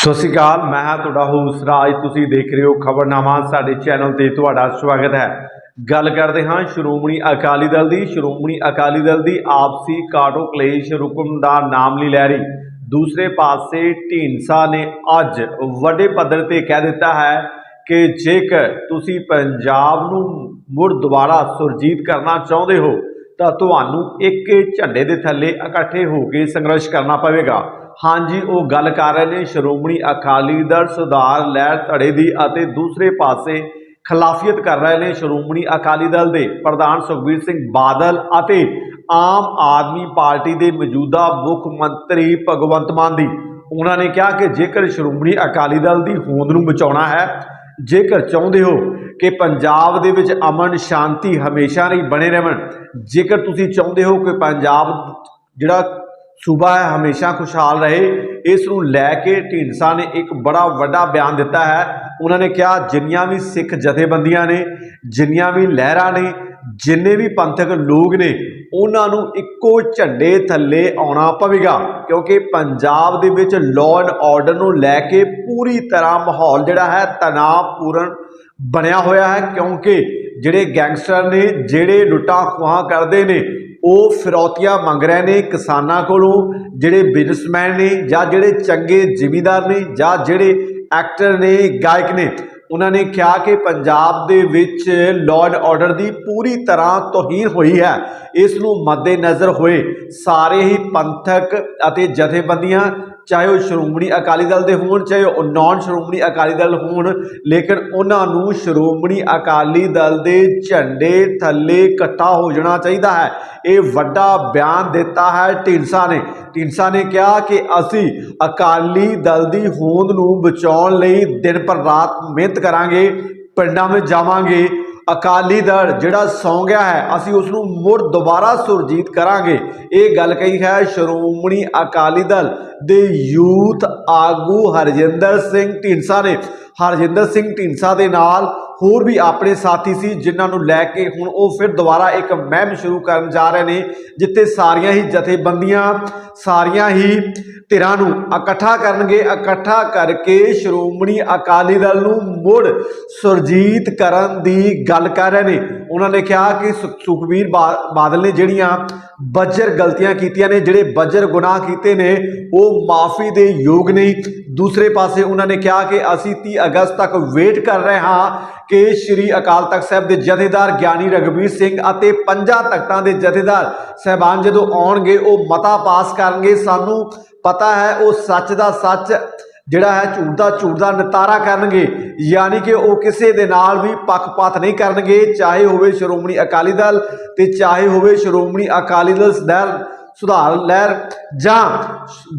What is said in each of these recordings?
ਸਤਿ ਸ਼੍ਰੀ ਅਕਾਲ, ਮੈਂ ਹਾਂ ਤੁਹਾਡਾ ਹੋਸਟ ਰਾਜ। ਤੁਸੀਂ ਦੇਖ ਰਹੇ ਹੋ ਖਬਰਨਾਮਾ, ਸਾਡੇ ਚੈਨਲ ਤੇ ਤੁਹਾਡਾ ਸਵਾਗਤ ਹੈ। ਗੱਲ ਕਰਦੇ ਹਾਂ ਸ਼੍ਰੋਮਣੀ ਅਕਾਲੀ ਦਲ ਦੀ। ਸ਼੍ਰੋਮਣੀ ਅਕਾਲੀ ਦਲ ਦੀ ਆਪਸੀ ਕਾਟੋ ਕਲੇਸ਼ ਰੁਕਣ ਦਾ ਨਾਮ ਨਹੀਂ ਲੈ ਰਹੀ। ਦੂਸਰੇ ਪਾਸੇ ਢੀਂਡਸਾ ਨੇ ਅੱਜ ਵੱਡੇ ਪੱਧਰ ਤੇ ਕਹਿ ਦਿੱਤਾ ਹੈ ਕਿ ਜੇਕਰ ਤੁਸੀਂ ਪੰਜਾਬ ਨੂੰ ਮੁੜ ਦੁਬਾਰਾ ਸੁਰਜੀਤ ਕਰਨਾ ਚਾਹੁੰਦੇ ਹੋ, ਤਾਂ ਤੁਹਾਨੂੰ ਇੱਕ ਝੰਡੇ ਦੇ ਥੱਲੇ ਇਕੱਠੇ ਹੋ ਕੇ ਸੰਘਰਸ਼ ਕਰਨਾ ਪਵੇਗਾ। ਹਾਂਜੀ, ਉਹ ਗੱਲ ਕਰ ਰਹੇ ਨੇ। ਸ਼੍ਰੋਮਣੀ ਅਕਾਲੀ ਦਲ ਸੁਧਾਰ ਲਹਿਰ ਧੜੇ ਦੀ ਅਤੇ ਦੂਸਰੇ ਪਾਸੇ ਖਿਲਾਫੀਅਤ ਕਰ ਰਹੇ ਨੇ ਸ਼੍ਰੋਮਣੀ ਅਕਾਲੀ ਦਲ ਦੇ ਪ੍ਰਧਾਨ ਸੁਖਬੀਰ ਸਿੰਘ ਬਾਦਲ ਅਤੇ ਆਮ ਆਦਮੀ ਪਾਰਟੀ ਦੇ ਮੌਜੂਦਾ ਮੁੱਖ ਮੰਤਰੀ ਭਗਵੰਤ ਮਾਨ ਦੀ। ਉਹਨਾਂ ਨੇ ਕਿਹਾ ਕਿ ਜੇਕਰ ਸ਼੍ਰੋਮਣੀ ਅਕਾਲੀ ਦਲ ਦੀ ਹੋਂਦ ਨੂੰ ਬਚਾਉਣਾ ਹੈ, ਜੇਕਰ ਚਾਹੁੰਦੇ ਹੋ ਕਿ ਪੰਜਾਬ ਦੇ ਵਿੱਚ ਅਮਨ ਸ਼ਾਂਤੀ ਹਮੇਸ਼ਾ ਲਈ ਬਣੇ ਰਹਿਣ, ਜੇਕਰ ਤੁਸੀਂ ਚਾਹੁੰਦੇ ਹੋ ਕਿ ਪੰਜਾਬ ਜਿਹੜਾ ਸੂਬਾ ਹੈ, ਹਮੇਸ਼ਾ ਖੁਸ਼ਹਾਲ ਰਹੇ। ਇਸ ਨੂੰ ਲੈ ਕੇ ਢੀਂਡਸਾ ਨੇ ਇੱਕ ਬੜਾ ਵੱਡਾ ਬਿਆਨ ਦਿੱਤਾ ਹੈ। ਉਹਨਾਂ ਨੇ ਕਿਹਾ, ਜਿੰਨੀਆਂ ਵੀ ਸਿੱਖ ਜਥੇਬੰਦੀਆਂ ਨੇ, ਜਿੰਨੀਆਂ ਵੀ ਲਹਿਰਾਂ ਨੇ, ਜਿੰਨੇ ਵੀ ਪੰਥਕ ਲੋਕ ਨੇ, ਉਹਨਾਂ ਨੂੰ ਇੱਕੋ ਝੰਡੇ ਥੱਲੇ ਆਉਣਾ ਪਵੇਗਾ। ਕਿਉਂਕਿ ਪੰਜਾਬ ਦੇ ਵਿੱਚ ਲਾਅ ਐਂਡ ਆਰਡਰ ਨੂੰ ਲੈ ਕੇ ਪੂਰੀ ਤਰ੍ਹਾਂ ਮਾਹੌਲ ਜਿਹੜਾ ਹੈ, ਤਣਾਅਪੂਰਨ ਬਣਿਆ ਹੋਇਆ ਹੈ। ਕਿਉਂਕਿ ਜਿਹੜੇ ਗੈਂਗਸਟਰ ਨੇ, ਜਿਹੜੇ ਲੁੱਟਾਂ ਖੋਹਾਂ ਕਰਦੇ ਨੇ ਉਹ ਫਿਰੌਤੀਆਂ ਮੰਗ ਰਹੇ ਨੇ ਕਿਸਾਨਾਂ ਕੋਲੋਂ, ਜਿਹੜੇ ਬਿਜ਼ਨਸਮੈਨ ਨੇ ਜਾਂ ਜਿਹੜੇ ਚੰਗੇ ਜ਼ਿਮੀਦਾਰ ਨੇ ਜਾਂ ਜਿਹੜੇ ਐਕਟਰ ਨੇ, ਗਾਇਕ ਨੇ, ਉਹਨਾਂ ਨੇ ਕਿਹਾ ਕਿ ਪੰਜਾਬ ਦੇ ਵਿੱਚ ਲਾਅ ਐਂਡ ਆਰਡਰ ਦੀ ਪੂਰੀ ਤਰ੍ਹਾਂ ਤੋਹੀਨ ਹੋਈ ਹੈ। ਇਸ ਨੂੰ ਮੱਦੇਨਜ਼ਰ ਹੋਏ ਸਾਰੇ ਹੀ ਪੰਥਕ ਅਤੇ ਜਥੇਬੰਦੀਆਂ ਚਾਹੇ ਉਹ ਸ਼੍ਰੋਮਣੀ ਅਕਾਲੀ ਦਲ ਦੇ ਹੋਣ, ਚਾਹੇ ਉਹ ਨਾਨ ਸ਼੍ਰੋਮਣੀ ਅਕਾਲੀ ਦਲ ਹੋਣ, ਲੇਕਿਨ ਉਹਨਾਂ ਨੂੰ ਸ਼੍ਰੋਮਣੀ ਅਕਾਲੀ ਦਲ ਦੇ ਝੰਡੇ ਥੱਲੇ ਇਕੱਠਾ ਹੋ ਜਾਣਾ ਚਾਹੀਦਾ ਹੈ। ਇਹ ਵੱਡਾ ਬਿਆਨ ਦਿੱਤਾ ਹੈ ਢੀਂਡਸਾ ਨੇ। ਢੀਂਡਸਾ ਨੇ ਕਿਹਾ ਕਿ ਅਸੀਂ ਅਕਾਲੀ ਦਲ ਦੀ ਹੋਂਦ ਨੂੰ ਬਚਾਉਣ ਲਈ ਦਿਨ ਪਰ ਰਾਤ ਮਿਹਨਤ ਕਰਾਂਗੇ, ਪਿੰਡਾਂ ਵਿੱਚ ਜਾਵਾਂਗੇ ਅਕਾਲੀ ਦਲ ਜਿਹੜਾ ਸੌਂ ਗਿਆ ਹੈ, ਅਸੀਂ ਉਸ ਨੂੰ ਮੁੜ ਦੁਬਾਰਾ ਸੁਰਜੀਤ ਕਰਾਂਗੇ। ਇਹ ਗੱਲ ਕਹੀ ਹੈ ਸ਼੍ਰੋਮਣੀ ਅਕਾਲੀ ਦਲ ਦੇ ਯੂਥ ਆਗੂ ਹਰਜਿੰਦਰ ਸਿੰਘ ਢੀਂਡਸਾ ਨੇ। ਹਰਜਿੰਦਰ ਸਿੰਘ ਢੀਂਡਸਾ ਦੇ ਨਾਲ ਹੋਰ ਵੀ ਆਪਣੇ ਸਾਥੀ ਸੀ ਜਿਨ੍ਹਾਂ ਨੂੰ ਲੈ ਕੇ ਹੁਣ ਉਹ ਫਿਰ ਦੁਬਾਰਾ ਇੱਕ ਮਹਿਮ ਸ਼ੁਰੂ ਕਰਨ ਜਾ ਰਹੇ ਨੇ, ਜਿੱਥੇ ਸਾਰੀਆਂ ਹੀ ਜਥੇਬੰਦੀਆਂ, ਸਾਰੀਆਂ ਹੀ ਧਿਰਾਂ ਨੂੰ ਇਕੱਠਾ ਕਰਨਗੇ, ਇਕੱਠਾ ਕਰਕੇ ਸ਼੍ਰੋਮਣੀ ਅਕਾਲੀ ਦਲ ਨੂੰ ਮੁੜ ਸੁਰਜੀਤ ਕਰਨ ਦੀ ਗੱਲ ਕਰ ਰਹੇ ਨੇ। ਉਹਨਾਂ ਨੇ ਕਿਹਾ ਕਿ ਸੁ- ਸੁਖਬੀਰ ਬਾ- ਬਾਦਲ ਨੇ ਜਿਹੜੀਆਂ ਬੱਜਰ ਗਲਤੀਆਂ ਕੀਤੀਆਂ ਨੇ, ਜਿਹੜੇ ਬੱਜਰ ਗੁਨਾਹ ਕੀਤੇ ਨੇ, ਉਹ ਮਾਫੀ ਦੇ ਯੋਗ ਨਹੀਂ। ਦੂਸਰੇ ਪਾਸੇ ਉਹਨਾਂ ਨੇ ਕਿਹਾ ਕਿ ਅਸੀਂ 30 ਅਗਸਤ ਤੱਕ ਵੇਟ ਕਰ ਰਹੇ ਹਾਂ ਕਿ ਸ਼੍ਰੀ ਅਕਾਲ ਤਖਤ ਸਾਹਿਬ ਦੇ ਜਥੇਦਾਰ ਗਿਆਨੀ ਰਗਵੀਰ ਸਿੰਘ ਅਤੇ ਪੰਜਾਂ ਤਖਤਾਂ ਦੇ ਜਥੇਦਾਰ ਸਹਿਬਾਨ ਜਦੋਂ ਆਉਣਗੇ, ਉਹ ਮਤਾ ਪਾਸ ਕਰਨਗੇ। ਸਾਨੂੰ ਪਤਾ ਹੈ, ਉਹ ਸੱਚ ਦਾ ਸੱਚ ਜਿਹੜਾ ਹੈ ਝੂਠ ਦਾ ਝੂਠ ਦਾ ਨਿਤਾਰਾ ਕਰਨਗੇ, ਯਾਨੀ ਕਿ ਉਹ ਕਿਸੇ ਦੇ ਨਾਲ ਵੀ ਪੱਖਪਾਤ ਨਹੀਂ ਕਰਨਗੇ, ਚਾਹੇ ਹੋਵੇ ਸ਼੍ਰੋਮਣੀ ਅਕਾਲੀ ਦਲ ਤੇ ਚਾਹੇ ਹੋਵੇ ਸ਼੍ਰੋਮਣੀ ਅਕਾਲੀ ਦਲ ਸਦਰ ਸੁਧਾਰ ਲਹਿਰ ਜਾਂ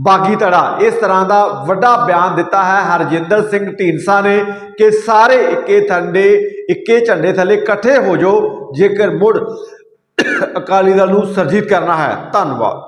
ਬਾਗੀ ਧੜਾ। ਇਸ ਤਰ੍ਹਾਂ ਦਾ ਵੱਡਾ ਬਿਆਨ ਦਿੱਤਾ ਹੈ ਹਰਜਿੰਦਰ ਸਿੰਘ ਢੀਂਡਸਾ ਨੇ ਕਿ ਸਾਰੇ ਇੱਕੇ ਥੰਡੇ, ਇੱਕੇ ਝੰਡੇ ਥੱਲੇ ਇਕੱਠੇ ਹੋ ਜਾਓ, ਜੇਕਰ ਮੁੜ ਅਕਾਲੀ ਦਲ ਨੂੰ ਸਰਜੀਤ ਕਰਨਾ ਹੈ। ਧੰਨਵਾਦ।